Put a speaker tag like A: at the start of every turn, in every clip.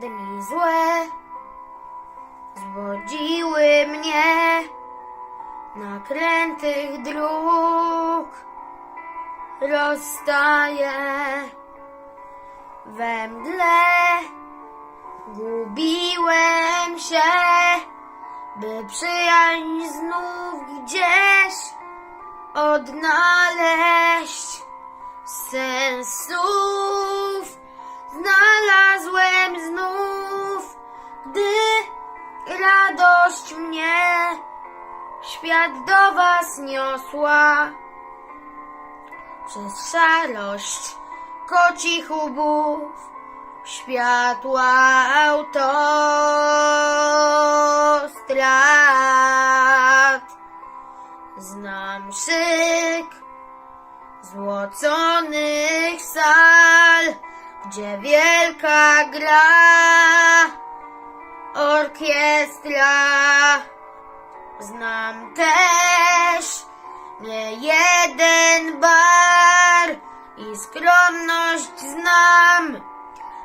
A: dni złe zwodziły mnie na krętych dróg. Rozstaję we mgle, gubiłem się, by przyjaźń znów gdzieś odnaleźć sensów radość mnie świat do was niosła. Przez szarość kocich łbów światła autostrad. Znam szyk złoconych sal, gdzie wielka gra orkiestra. Znam też nie jeden bar i skromność znam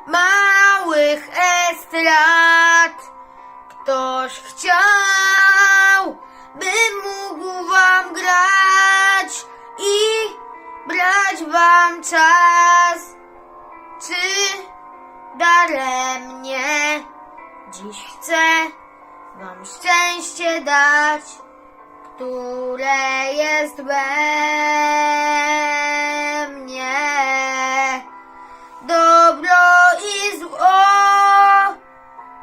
A: małych estrad. Ktoś chciał, bym mógł wam grać i brać wam czas. Czy daremnie dziś chcę wam szczęście dać, które jest we mnie. Dobro i zło,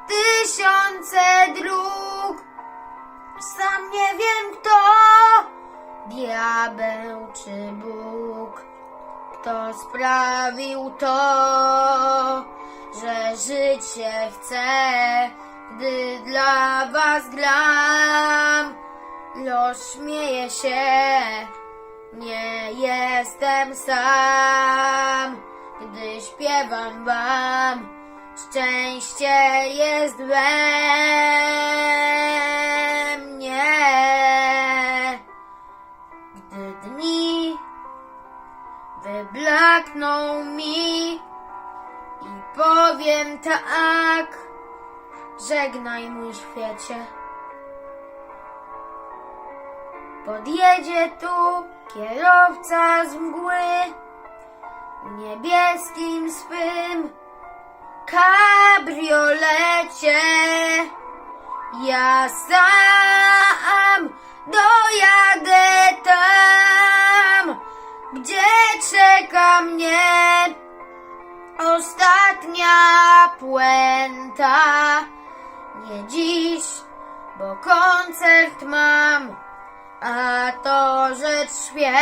A: tysiące dróg. Sam nie wiem kto, diabeł czy Bóg. Kto sprawił to, że życie chcę, gdy dla was gram. Los śmieje się, nie jestem sam, gdy śpiewam wam. Szczęście jest we mnie, gdy dni wyblakną mi i powiem tak, żegnaj mój świecie. Podjedzie tu kierowca z mgły niebieskim swym kabriolecie. Ja sam dojadę tam, gdzie czeka mnie ostatnia puenta. Nie dziś, bo koncert mam, a to rzecz święta.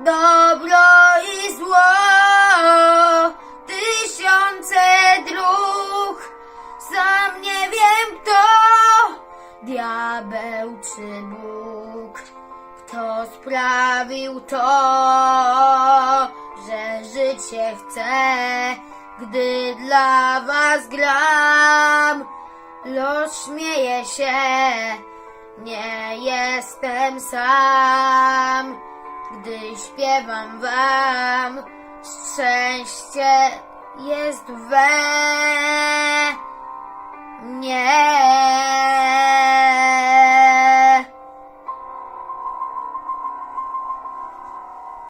A: Dobro i zło, tysiące dróg, sam nie wiem kto, diabeł czy Bóg. Sprawił to, że życie chcę, gdy dla was gram? Los śmieje się, nie jestem sam, gdy śpiewam wam. Szczęście jest we mnie.